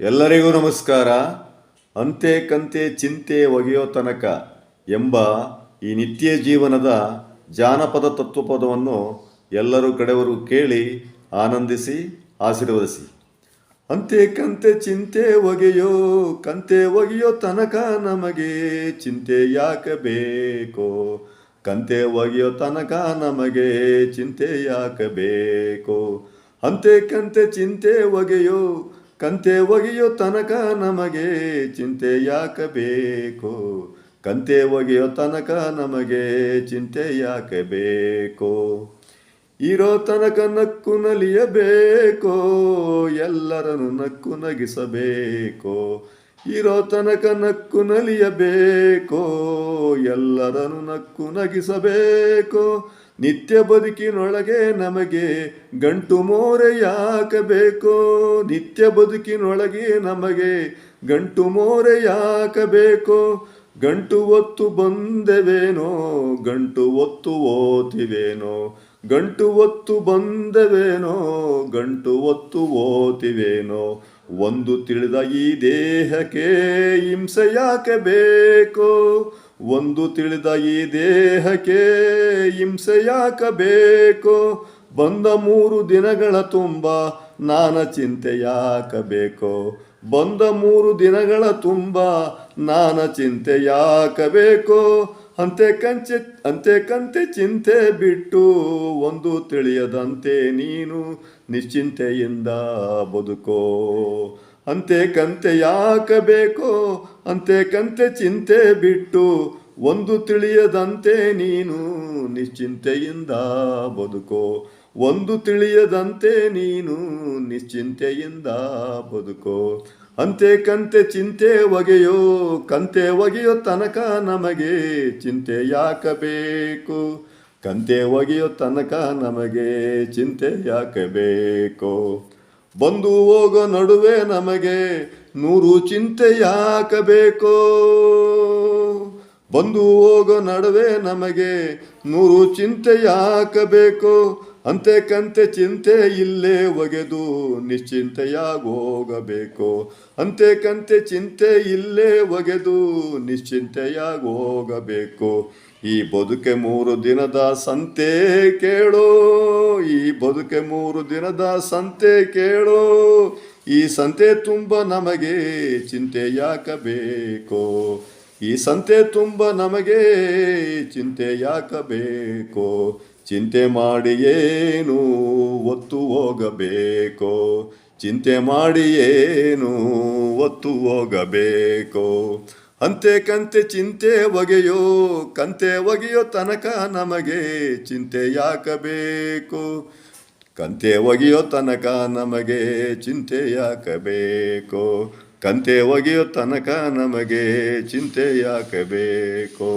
ಎಲ್ಲರಿಗೂ ನಮಸ್ಕಾರ. ಅಂತೆ ಕಂತೆ ಚಿಂತೆ ಒಗೆಯೋ ತನಕ ಎಂಬ ಈ ನಿತ್ಯ ಜೀವನದ ಜಾನಪದ ತತ್ವಪದವನ್ನು ಎಲ್ಲರೂ ಕಡೆವರು ಕೇಳಿ ಆನಂದಿಸಿ, ಆಶೀರ್ವದಿಸಿ. ಅಂತೆ ಕಂತೆ ಚಿಂತೆ ಒಗೆಯೋ, ಕಂತೆ ಒಗೆಯೋ ತನಕ ನಮಗೆ ಚಿಂತೆ ಯಾಕೆ ಬೇಕೋ? ಕಂತೆ ಒಗೆಯೋ ತನಕ ನಮಗೆ ಚಿಂತೆ ಯಾಕೆ ಬೇಕೋ? ಅಂತೆ ಕಂತೆ ಚಿಂತೆ ಒಗೆಯೋ ಕಂತೆ ಒಗೆಯೋ ತನಕ ನಮಗೆ ಚಿಂತೆ ಯಾಕೆ ಬೇಕು ಕಂತೆ ಒಗೆಯೋ ತನಕ ನಮಗೆ ಚಿಂತೆ ಯಾಕೆ ಬೇಕು ಇರೋ ತನಕ ನಕ್ಕು ನಲಿಯಬೇಕೋ, ಎಲ್ಲರನ್ನು ನಕ್ಕು ನಗಿಸಬೇಕೋ. ಇರೋ ತನಕ ನಕ್ಕು ನಲಿಯಬೇಕೋ, ಎಲ್ಲರನ್ನು ನಕ್ಕು ನಗಿಸಬೇಕೋ. ನಿತ್ಯ ಬದುಕಿನೊಳಗೆ ನಮಗೆ ಗಂಟು ಮೋರೆ ಯಾಕಬೇಕೋ. ನಿತ್ಯ ಬದುಕಿನೊಳಗೆ ನಮಗೆ ಗಂಟು ಮೋರೆ ಯಾಕಬೇಕೋ. ಗಂಟು ಒತ್ತು ಬಂದವೇನೋ, ಗಂಟು ಒತ್ತು ಓತಿವೇನೋ. ಗಂಟು ಒತ್ತು ಬಂದವೇನೋ, ಗಂಟು ಒತ್ತು ಓತಿವೇನೋ. ಒಂದು ತಿಳಿದ ಈ ದೇಹಕ್ಕೆ ಹಿಂಸೆ ಯಾಕೆ ಬೇಕು? ಒಂದು ತಿಳಿದ ಈ ದೇಹಕ್ಕೆ ಹಿಂಸೆ ಯಾಕೆ ಬೇಕು? ಬಂದ ಮೂರು ದಿನಗಳ ತುಂಬ ನಾನ ಚಿಂತೆ ಯಾಕಬೇಕು ಬೇಕೋ? ಬಂದ ಮೂರು ದಿನಗಳ ತುಂಬ ನಾನ ಚಿಂತೆ ಯಾಕೆ ಬೇಕೋ? ಅಂತೆ ಕಂಚೆ, ಅಂತೆ ಕಂತೆ ಚಿಂತೆ ಬಿಟ್ಟು ಒಂದು ತಿಳಿಯದಂತೆ ನೀನು ನಿಶ್ಚಿಂತೆಯಿಂದ ಬದುಕೋ. ಅಂತೆ ಕಂತೆ ಯಾಕಬೇಕೋ ಅಂತೆ ಕಂತೆ ಚಿಂತೆ ಬಿಟ್ಟು ಒಂದು ತಿಳಿಯದಂತೆ ನೀನು ನಿಶ್ಚಿಂತೆಯಿಂದ ಬದುಕೋ. ಒಂದು ತಿಳಿಯದಂತೆ ನೀನು ನಿಶ್ಚಿಂತೆಯಿಂದ ಬದುಕೋ. ಅಂತೆ ಕಂತೆ ಚಿಂತೆ ಒಗೆಯೋ, ಕಂತೆ ಒಗೆಯೋ ತನಕ ನಮಗೆ ಚಿಂತೆ ಯಾಕಬೇಕು? ಕಂತೆ ಒಗೆಯೋ ತನಕ ನಮಗೆ ಚಿಂತೆ ಯಾಕಬೇಕು? ಬಂದು ಹೋಗೋ ನಡುವೆ ನಮಗೆ ನೂರು ಚಿಂತೆ ಯಾಕೆ ಬೇಕೋ ಬಂದು ಹೋಗೋ ನಡುವೆ ನಮಗೆ ನೂರು ಚಿಂತೆ ಯಾಕಬೇಕು ಬೇಕೋ ಅಂತೆ ಕಂತೆ ಚಿಂತೆ ಇಲ್ಲೇ ಒಗೆದು ನಿಶ್ಚಿಂತೆಯಾಗೋಗಬೇಕು ಅಂತೆ ಕಂತೆ ಚಿಂತೆ ಇಲ್ಲೇ ಒಗೆದು ನಿಶ್ಚಿಂತೆಯಾಗೋಗಬೇಕು ಈ ಬದುಕೆ ಮೂರು ದಿನದ ಸಂತೆ ಕೇಳೋ. ಈ ಬದುಕೆ ಮೂರು ದಿನದ ಸಂತೆ ಕೇಳೋ. ಈ ಸಂತೆ ತುಂಬ ನಮಗೆ ಚಿಂತೆ ಯಾಕಬೇಕು ಬೇಕೋ ಈ ಸಂತೆ ತುಂಬ ನಮಗೆ ಚಿಂತೆ ಯಾಕಬೇಕೋ? ಚಿಂತೆ ಮಾಡಿ ಏನು ಒತ್ತು ಹೋಗಬೇಕೋ? ಚಿಂತೆ ಮಾಡಿ ಏನು ಒತ್ತು ಹೋಗಬೇಕೋ? ಅಂತೆ ಕಂತೆ ಚಿಂತೆ ಒಗೆಯೋ, ಕಂತೆ ಒಗೆಯೋ ತನಕ ನಮಗೆ ಚಿಂತೆ ಯಾಕಬೇಕು? ಕಂತೆ ಒಗೆಯೋ ತನಕ ನಮಗೆ ಚಿಂತೆ ಯಾಕೆ ಬೇಕು ಕಂತೆ ಒಗೆಯೋ ತನಕ ನಮಗೆ ಚಿಂತೆ ಯಾಕೆ ಬೇಕು